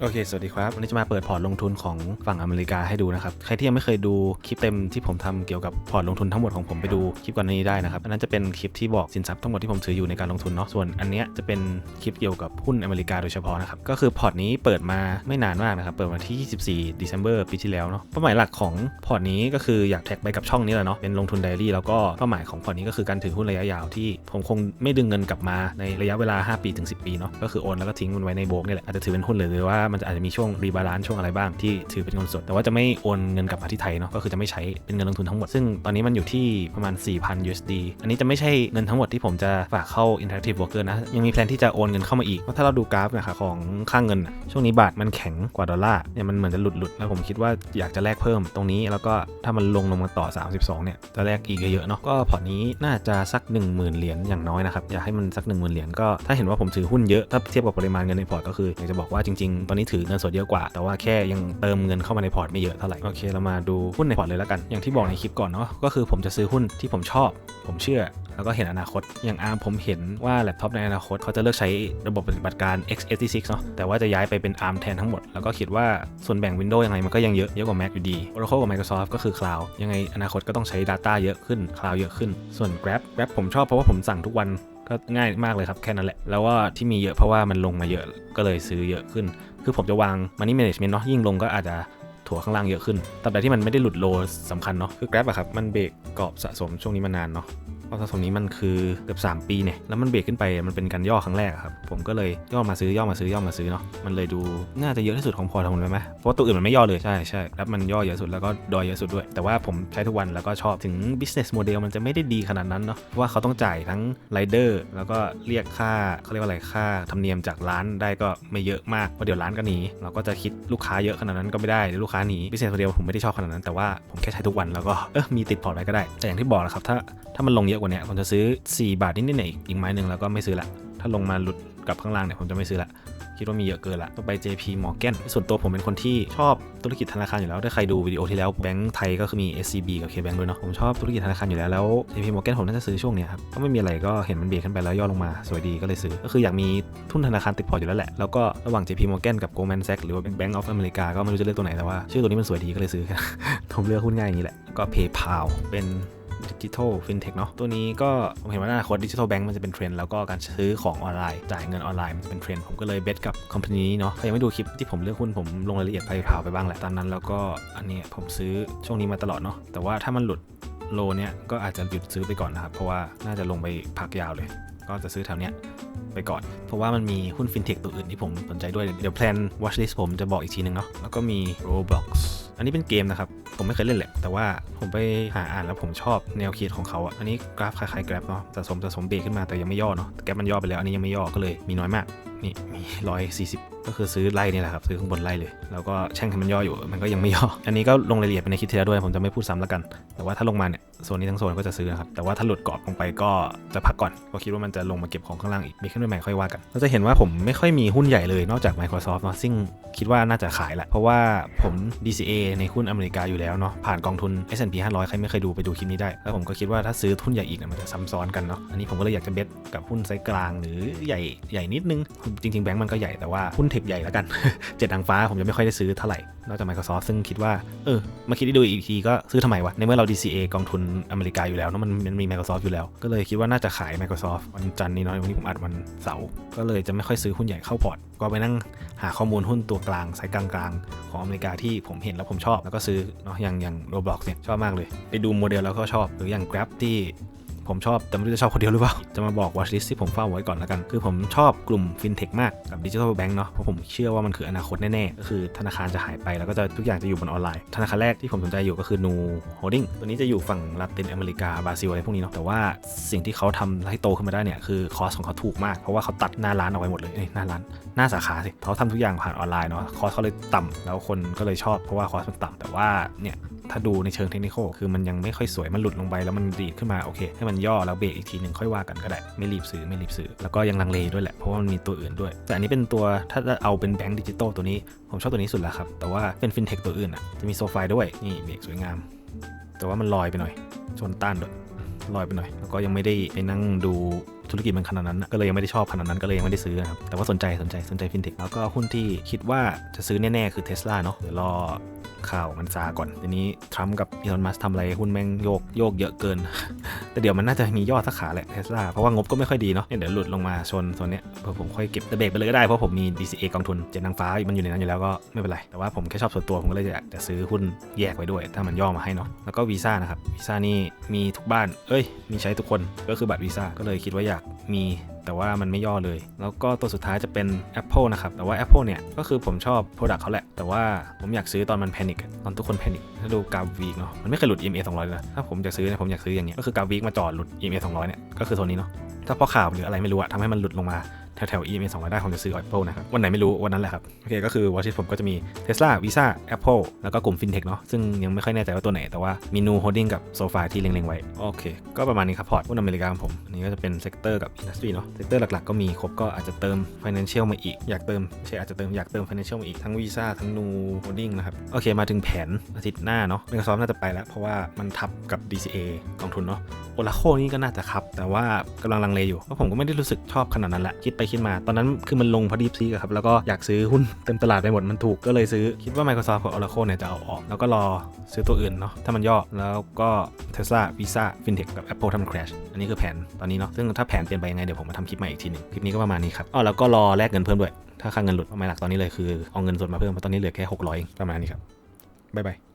โอเค สวัสดีครับ วันนี้จะมาเปิดพอร์ตลงทุนของฝั่งอเมริกาให้ดูนะครับ ใครที่ยังไม่เคยดูคลิปเต็มที่ผมทำเกี่ยวกับพอร์ตลงทุนทั้งหมดของผมไปดูคลิปก่อนหนานี้ได้นะครับ อันนั้นจะเป็นคลิปที่บอกสินทรัพย์ทั้งหมดที่ผมถืออยู่ในการลงทุนเนาะ ส่วนอันเนี้ยจะเป็นคลิปเกี่ยวกับหุ้นอเมริกาโดยเฉพาะนะครับ ก็คือพอร์ตนี้เปิดมาไม่นานมากนะครับ เปิดมาที่ 24 December ปีที่แล้วเนาะ เป้าหมายหลักของพอร์ตนี้ก็คืออยากแท็กไปกับช่องนี้แหละเนาะ เป็นลงทุนไดอรี่แล้วก็เป้าหมายของพอร์ตนี้ก็คือการถือหุ้นระยะยาวที่ผมคงไม่ดึงเงินกลับมาในระยะเวลา 5 ปีถึง 10 ปีเนาะก็คือโอนแล้วก็ทิ้งมันไว้ในโบกนี่แหละอาจจะถือเป็นหุ้นเลยหรือว่ามันจะอาจจะมีช่วงรีบาลานซ์ช่วงอะไรบ้างที่ถือเป็นเงินสด แต่ว่าจะไม่โอนเงินกลับมาที่ไทยเนาะก็คือจะไม่ใช้เป็นเงินลงทุนทั้งหมด ซึ่งตอนนี้มันอยู่ที่ประมาณ 4,000 USD อันนี้จะไม่ใช่เงินทั้งหมดที่ผมจะฝากเข้า Interactive Broker นะ ยังมีแพลนที่จะโอนเงินเข้ามาอีกเพราะถ้าเราดูกราฟนะคะของค่างเงิน ช่วงนี้บาทมันแข็งกว่าดอลลาร์เนี่ยมันเหมือนจะหลุดหลุดแล้วผมคิดว่าอยากจะแลกเพิ่มตรงนี้แล้วก็ถ้ามันลงลงมาต่อ 32 เนี่ยจะแลกอีกเยอะเนาะก็พอร์ตนี้น่าจะสัก 10,000 เหรียญอย่างน้อยนะครับอยากให้มันสัก 10,000 เหรียญก็ถ้าเห็นว่าผมถือหุ้นเยอะถ้าเทียบกับปริมาณเงินในพอร์ตก็คืออยากจะบอกว่าจริงๆตอนนี้ถือเงินสดเยอะกว่า แต่ว่าแค่ยังเติมเงินเข้ามาในพอร์ตไม่เยอะเท่าไหร่ โอเค เรามาดูหุ้นในพอร์ตเลยแล้วกัน อย่างที่บอกในคลิปก่อนเนาะ ก็คือผมจะซื้อหุ้นที่ผมชอบ ผมเชื่อ แล้วก็เห็นอนาคต อย่างอาร์มผมเห็นว่าแล็ปท็อปในอนาคตเขาจะเลิกใช้ระบบปฏิบัติการ x86 เนาะ แต่ว่าจะย้ายไปเป็น ARM แทนทั้งหมด แล้วก็คิดว่าส่วนแบ่ง Windows ยังไงมันก็ยังเยอะเยอะกว่า Mac อยู่ดี Oracle กับ Microsoft ก็คือ Cloud ยังไงอนาคตก็ต้องใช้ Data เยอะขึ้น Cloud เยอะขึ้น ส่วน Grab Grab ผมชอบเพราะว่าผมสั่งทุกวัน ก็ง่ายมากเลยครับแค่นั้นแหละ แล้วว่าที่มีเยอะเพราะว่ามันลงมาเยอะก็เลยซื้อเยอะขึ้น คือผมจะวางมันนี่แมネจเมนต์เนาะยิ่งลงก็อาจจะถั่วข้างล่างเยอะขึ้นตราบใดที่มันไม่ได้หลุดโลสำคัญเนาะคือ Grab อะครับ มันเบรกกรอบสะสมช่วงนี้มานานเนาะ กรอบสะสมนี้มันคือเกือบ 3 ปีเนี่ยแล้วมันเบรกขึ้นไปมันเป็นการย่อครั้งแรกครับผมก็เลยย่อมาซื้อย่อมาซื้อย่อมาซื้อเนาะมันเลยดูน่าจะเยอะที่สุดของพอร์ตของผมเลยไหมเพราะตัวอื่นมันไม่ย่อเลยใช่ใช่แล้วมันย่อเยอะสุดแล้วก็ดอยเยอะสุดด้วย แต่ว่าผมใช้ทุกวันแล้วก็ชอบถึง business model มันจะไม่ได้ดีขนาดนั้นเนาะเพราะว่าเขาต้องจ่ายทั้งไรเดอร์แล้วก็เรียกค่าเขาเรียกว่าอะไรค่าธรรมเนียมจากร้านได้ก็ไม่เยอะมากเพราะเดี๋ยวร้านก็หนีเราก็จะคิดลูกค้าเยอะขนาดนั้นก็ไม่ได้ลูกค้าหนี business model ผมไม่ได้ชอบขนาดนั้นแต่ว่าผมแค่ใช้ทุกวันแล้วก็เออมีติดพอร์ตไว้ก็ได้แต่อย่างที่บอกแหละครับถ้าถ้ามันลงเยอะกว่านี้ผมจะซื้อ 4 บาทนิดๆหน่อยอีกไม้หนึ่งแล้วก็ไม่ซื้อละถ้าลงมาหลุดกลับข้างล่างเนี่ยผมจะไม่ซื้อละคิดว่ามีเยอะเกินละต่องไป JP Morgan ส่วนตัวผมเป็นคนที่ชอบธุรกิจธนาคารอยู่แล้ว ถ้าใครดูวิดีโอที่แล้วแบงก์ไทยก็คือมี SCB กับ KBank ด้วยเนาะ ผมชอบธุรกิจธนาคารอยู่แล้ว แล้ว JP Morgan ผมน่าจะซื้อช่วงเนี้ยครับ ก็ไม่มีอะไรก็เห็นมันเบรกขึ้นไปแล้วย่อลงมา สวยดีก็เลยซื้อ ก็คืออยากมีทุนธนาคารติดพอร์ตอยู่แล้วแหละ แล้วก็ระหว่าง JP Morgan กับ Goldman Sachs หรือว่า Bank of America ก็ไม่รู้จะเลือกตัวไหนแต่ว่า ชื่อตัวนี้มันสวยดีก็เลยซื้อผมเลือกหุ้นง่ายอย่างนี้แหละก็ PayPal เป็น ดิจิทัลฟินเทคเนาะตัวนี้ก็ผมเห็นว่าอนาคตดิจิทัลแบงก์มันจะเป็นเทรนด์แล้วก็การซื้อของออนไลน์ จ่ายเงินออนไลน์มันจะเป็นเทรนด์ผมก็เลยเบสกับคอมพานีนี้เนาะใครยังไม่ดูคลิปที่ผมเลือกหุ้นผมลงรายละเอียดไปผ่าไปบ้างแหละตอนนั้นแล้วก็อันนี้ผมซื้อช่วงนี้มาตลอดเนาะแต่ว่าถ้ามันหลุดโลเนี่ยก็อาจจะหยุดซื้อไปก่อนนะครับเพราะว่าน่าจะลงไปพักยาวเลย ก็จะซื้อแถวเนี้ยไปก่อน เพราะว่ามันมีหุ้นฟินเทคตัวอื่นที่ผมสนใจด้วย เดี๋ยวแพลน watch list ผมจะบอกอีกทีนึงเนาะ แล้วก็มี Roblox อันนี้เป็นเกมนะครับ ผมไม่เคยเล่นแหละ แต่ว่าผมไปหาอ่านแล้วผมชอบแนวคิดของเขาอะ อันนี้กราฟคล้ายๆ Grab เนาะสะสมสะสมเบรกขึ้นมาแต่ยังไม่ย่อเนาะแต่แกรมันย่อไปแล้ว อันนี้ยังไม่ย่อก็เลยมีน้อยมาก นี่มีร้อยสี่สิบก็คือซื้อไล่นี่แหละครับ ซื้อข้างบนไล่เลย แล้วก็แช่งให้มันย่ออยู่ มันก็ยังไม่ย่อ อันนี้ก็ลงรายละเอียดไปในคลิปที่แล้วด้วย ผมจะไม่พูดซ้ำแล้วกัน แต่ว่าถ้าลงมาเนี่ย โซนนี้ทั้งโซนก็จะซื้อนะครับ แต่ว่าถ้าหลุดกรอบลงไปก็จะพักก่อน ก็คิดว่ามันจะลงมาเก็บของข้างล่างอีก มีขึ้นใหม่ค่อยว่ากัน เราจะเห็นว่าผมไม่ค่อยมีหุ้นใหญ่เลยนอกจาก Microsoft เนาะซึ่งคิดว่าน่าจะขายแหละ เพราะว่าผม DCA ในหุ้นอเมริกาอยู่แล้วเนาะ ผ่านกองทุน S&P 500 ใครไม่เคยดูไปดูคลิปนี้ได้ แล้วผมก็คิดว่าถ้าซื้อหุ้นใหญ่อีกเนี่ยมันจะซ้ำซ้อนกันเนาะ อันนี้ผมก็เลยอยากจะเบสกับหุ้นไซส์กลางหรือใหญ่ใหญ่นิดนึง จริงๆแบงก์มันก็ใหญ่แต่ว่าหุ้นเทคใหญ่แล้วกัน เจ็ดทางฟ้าผมจะไม่ค่อยได้ซื้อเท่าไหร่ นอกจาก Microsoft ซึ่งคิดว่า เออ มาคิดดูอีกทีก็ซื้อทำไมวะ ในเมื่อเรา DCA กองทุนอเมริกาอยู่แล้วเนาะมันมันมี Microsoft อยู่แล้ว ก็เลยคิดว่าน่าจะขาย Microsoft วันจันทร์นี้เนาะวันนี้ผมอัดวันเสาร์ก็เลยจะไม่ค่อยซื้อหุ้นใหญ่เข้าพอร์ต ก็ไปนั่งหาข้อมูลหุ้นตัวกลางไซส์กลางๆ ของอเมริกาที่ผมเห็นแล้วผมชอบ แล้วก็ซื้อเนาะอย่างอย่าง Roblox เนี่ยชอบมากเลย ไปดูโมเดลแล้วก็ชอบ หรืออย่าง Grab ที่ ผมชอบแต่ไม่รู้จะชอบคนเดียวหรือเปล่า จะมาบอก watch list ที่ผมเฝ้าไว้ก่อนแล้วกัน คือผมชอบกลุ่ม fintech มากกับ digital bank เนาะเพราะผมเชื่อว่ามันคืออนาคตแน่ๆก็คือธนาคารจะหายไปแล้วก็จะทุกอย่างจะอยู่บนออนไลน์ ธนาคารแรกที่ผมสนใจอยู่ก็คือ Nu Holding ตัวนี้จะอยู่ฝั่งลาตินอเมริกาบราซิลอะไรพวกนี้เนาะแต่ว่าสิ่งที่เขาทำให้โตขึ้นมาได้เนี่ยคือคอสของเขาถูกมากเพราะว่าเขาตัดหน้าร้านเอาไว้หมดเลยหน้าร้านหน้าสาขาสิเขาทำทุกอย่างผ่านออนไลน์เนาะคอสเขาเลยต่ำแล้วคนก็เลยชอบเพราะว่าคอสมันต่ำแต่ว่าเนี่ย ถ้าดูในเชิงเทคนิคคือมันยังไม่ค่อยสวยมันหลุดลงไปแล้วมันดีดขึ้นมาโอเค ให้มันย่อแล้วเบรกอีกทีหนึ่งค่อยว่ากันก็ได้ ไม่รีบซื้อไม่รีบซื้อ แล้วก็ยังลังเลด้วยแหละเพราะว่ามันมีตัวอื่นด้วย แต่อันนี้เป็นตัวถ้าจะเอาเป็นแบงก์ดิจิตอลตัวนี้ผมชอบตัวนี้สุดแล้วครับแต่ว่าเป็นฟินเทคตัวอื่นอะจะมีโซฟาด้วยนี่เบรกสวยงาม แต่ว่ามันลอยไปหน่อยชนต้านด้วยลอยไปหน่อย แล้วก็ยังไม่ได้ไปนั่งดูธุรกิจมันขนาดนั้น ก็เลยยังไม่ได้ชอบขนาดนั้นก็เลยยังไม่ได้ซื้อนะครับ แต่ว่าสนใจสนใจสนใจฟินเทคแล้วก็หุ้นที่คิดว่าจะซื้อแน่ ๆ คือเทสลาเนาะเดี๋ยวรอ ข่าวมันซาก่อนทีนี้ทรัมป์กับอีลอนมัสทำอะไรหุ้นแม่งโยกโยกเยอะเกิน แต่เดี๋ยวมันน่าจะมียอดสักขาแหละเทสลาเพราะว่างบก็ไม่ค่อยดีเนาะเนี่ยเดี๋ยวหลุดลงมาชนส่วนเนี้ยเผื่อผมค่อยเก็บแต่เบรกไปเลยก็ได้เพราะผมมี DCA กองทุนเจ็ดนางฟ้ามันอยู่ในนั้นอยู่แล้วก็ไม่เป็นไรแต่ว่าผมแค่ชอบส่วนตัวผมก็เลยอยากจะซื้อหุ้นแยกไว้ด้วย ถ้ามันย่อมาให้เนาะแล้วก็วีซ่านะครับวีซ่านี่มีทุกบ้านเอ้ยมีใช้ทุกคนก็คือบัตรวีซ่าก็เลยคิดว่าอยาก มีแต่ว่ามันไม่ย่อเลย แล้วก็ตัวสุดท้ายจะเป็น Apple นะครับ แต่ว่า Apple เนี่ย ก็คือผมชอบ Product เขาแหละ แต่ว่าผมอยากซื้อตอนมันแพนิคตอนทุกคนแพนิคถ้าดูกราฟวีกเนาะ มันไม่เคยหลุด EMA 200เลยนะถ้าผมจะซื้อเนี่ยผมอยากซื้ออย่างเงี้ย ก็คือกราฟวีกมาจอดหลุด EMA 200เนี่ย ก็คือโซนนี้เนาะ ถ้าพอข่าวหรืออะไรไม่รู้อะทำให้มันหลุดลงมา แถวๆ EMA 200 ได้ผมจะซื้อ Apple นะครับ วันไหนไม่รู้วันนั้นแหละครับ โอเค ก็คือ watch list ผมก็จะมี Tesla Visa Apple แล้วก็กลุ่ม FinTech เนาะซึ่งยังไม่ค่อยแน่ใจว่าตัวไหน แต่ว่ามี Nu Holding กับ SoFi ที่เล็งๆ ไว้ โอเค ก็ประมาณนี้ครับพอร์ตหุ้นอเมริกาของผม อันนี้ก็จะเป็นเซกเตอร์กับอินดัสทรีเนาะเซกเตอร์หลักๆ ก็มีครบก็อาจจะเติม Financial มาอีกอยากเติมใช่อาจจะเติมอยากเติม Financial มาอีกทั้ง Visa ทั้ง Nu Holding นะครับโอเคมาถึงแผนอาทิตย์หน้าเนาะ Microsoft น่าจะไปแล้วเพราะว่ามันทับกับ DCA กองทุนเนาะโอลาโคนี่ก็น่าจะครับแต่ว่ากำลังลังเลอยู่เพราะผมก็ไม่ได้รู้สึกชอบขนาดนั้นแหละคิดไปคิดมา ตอนนั้นคือมันลงพอดีซีครับ แล้วก็อยากซื้อหุ้นเต็มตลาดไปหมดมันถูกก็เลยซื้อ คิดว่า Microsoft กับ Oracle เนี่ยจะเอาออก แล้วก็รอซื้อตัวอื่นเนาะถ้ามันย่อแล้วก็ Tesla Visa FinTech กับ Apple ถ้ามัน crash อันนี้คือแผนตอนนี้เนาะซึ่งถ้าแผนเปลี่ยนไปยังไงเดี๋ยวผมมาทำคลิปใหม่อีกทีหนึงคลิปนี้ก็ประมาณนี้ครับอ๋อแล้วก็รอแลกเงินเพิ่มด้วยถ้าค่าเงินหลุดเป้าหมายหลักตอนนี้เลยคือเอาเงินสดมาเพิ่มเพราะตอนนี้เหลือแค่600เองประมาณนี้ครับบ๊ายบาย